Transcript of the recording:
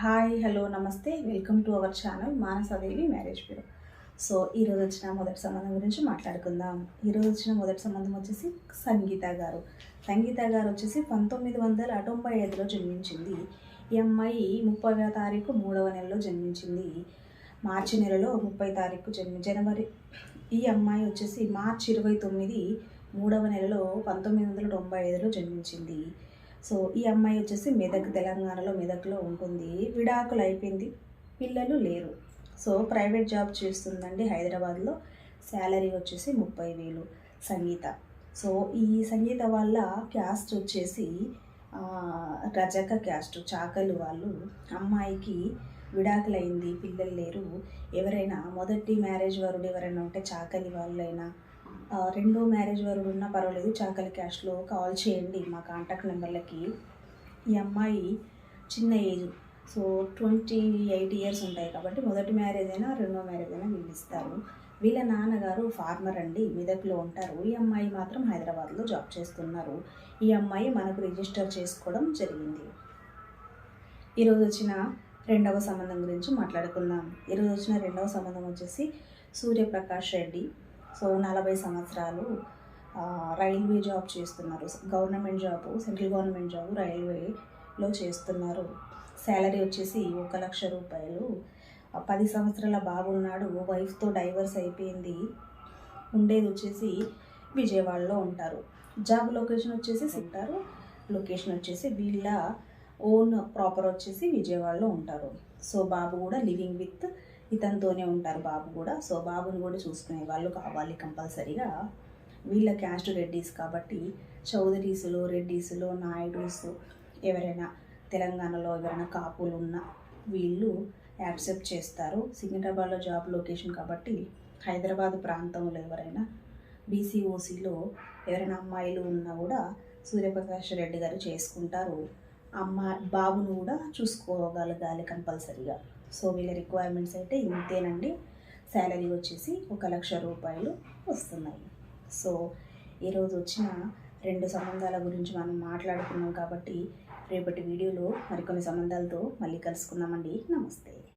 Hi hello namaste. Welcome to our channel Manasadevi marriage bureau. So ఈరోజు వచ్చిన మొదటి సంబంధం గురించి మాట్లాడుకుందాం. ఈరోజు వచ్చిన మొదటి సంబంధం వచ్చేసి సంగీత గారు. సంగీత గారు వచ్చేసి పంతొమ్మిది వందల తొంభై ఐదులో జన్మించింది. ఈ అమ్మాయి ముప్పైవ తారీఖు మూడవ నెలలో జన్మించింది. మార్చి నెలలో ముప్పై తారీఖు జన్మి జనవరి ఈ అమ్మాయి వచ్చేసి మార్చి ఇరవై తొమ్మిది మూడవ నెలలో పంతొమ్మిది వందల తొంభై ఐదులో జన్మించింది. సో ఈ అమ్మాయి వచ్చేసి మెదక్ తెలంగాణలో మెదక్లో ఉంటుంది. విడాకులు అయిపోయింది. పిల్లలు లేరు. సో ప్రైవేట్ జాబ్ చేస్తుందండి హైదరాబాద్లో. శాలరీ వచ్చేసి ముప్పై వేలు సంగీత. సో ఈ సంగీత వాళ్ళ క్యాస్ట్ వచ్చేసి రజక క్యాస్ట్ చాకలు వాళ్ళు. అమ్మాయికి విడాకులైంది పిల్లలు లేరు. ఎవరైనా మొదటి మ్యారేజ్ వరుడు ఎవరైనా ఉంటే చాకలి వాళ్ళైనా రెండో మ్యారేజ్ వరకు ఉన్నా పర్వాలేదు. చాకలి క్యాష్లో కాల్ చేయండి మా కాంటాక్ట్ నెంబర్లకి ఈ అమ్మాయి చిన్న age. So twenty eight years ఉంటాయి కాబట్టి మొదటి మ్యారేజ్ అయినా రెండో మ్యారేజ్ అయినా వీళ్ళు ఇస్తారు. వీళ్ళ నాన్నగారు ఫార్మర్ అండి మెదక్లో ఉంటారు. ఈ అమ్మాయి మాత్రం హైదరాబాద్లో జాబ్ చేస్తున్నారు. ఈ అమ్మాయి మనకు రిజిస్టర్ చేసుకోవడం జరిగింది. ఈరోజు వచ్చిన రెండవ సంబంధం గురించి మాట్లాడుకుందాం. ఈరోజు వచ్చిన రెండవ సంబంధం వచ్చేసి సూర్యప్రకాష్ రెడ్డి. సో నలభై సంవత్సరాలు రైల్వే జాబ్ చేస్తున్నారు. Government job central government job రైల్వేలో చేస్తున్నారు. శాలరీ వచ్చేసి ఒక లక్ష రూపాయలు. పది సంవత్సరాల బాబు ఉన్నాడు వైఫ్తో డైవర్స్ అయిపోయింది. ఉండేది వచ్చేసి విజయవాడలో ఉంటారు. జాబ్ లొకేషన్ వచ్చేసి ఉంటారు లొకేషన్ వచ్చేసి వీళ్ళ ఓన్ ప్రాపర్ వచ్చేసి విజయవాడలో ఉంటారు. సో బాబు కూడా లివింగ్ విత్ ఇతనితోనే ఉంటారు బాబు కూడా. సో బాబుని కూడా చూసుకునే వాళ్ళు కావాలి కంపల్సరీగా. వీళ్ళ క్యాస్ట్ రెడ్డీస్ కాబట్టి చౌదరీసులు రెడ్డీసులు నాయుడుస్ ఎవరైనా తెలంగాణలో ఎవరైనా కాపులు ఉన్న వీళ్ళు యాక్సెప్ట్ చేస్తారు. సికింద్రాబాద్లో జాబ్ లొకేషన్ కాబట్టి హైదరాబాద్ ప్రాంతంలో ఎవరైనా బీసీఓసీలో ఎవరైనా అమ్మాయిలు ఉన్నా కూడా సూర్యప్రకాష్ రెడ్డి గారు చేసుకుంటారు. అమ్మ బాబును కూడా చూసుకోగలగాలి కంపల్సరీగా. సో వీళ్ళ రిక్వైర్మెంట్స్ అయితే ఇంతేనండి. శాలరీ వచ్చేసి ఒక లక్ష రూపాయలు వస్తున్నాయి. సో ఈరోజు వచ్చిన రెండు సంబంధాల గురించి మనం మాట్లాడుకున్నాం కాబట్టి రేపటి వీడియోలో మరికొన్ని సంబంధాలతో మళ్ళీ కలుసుకుందామండి. నమస్తే.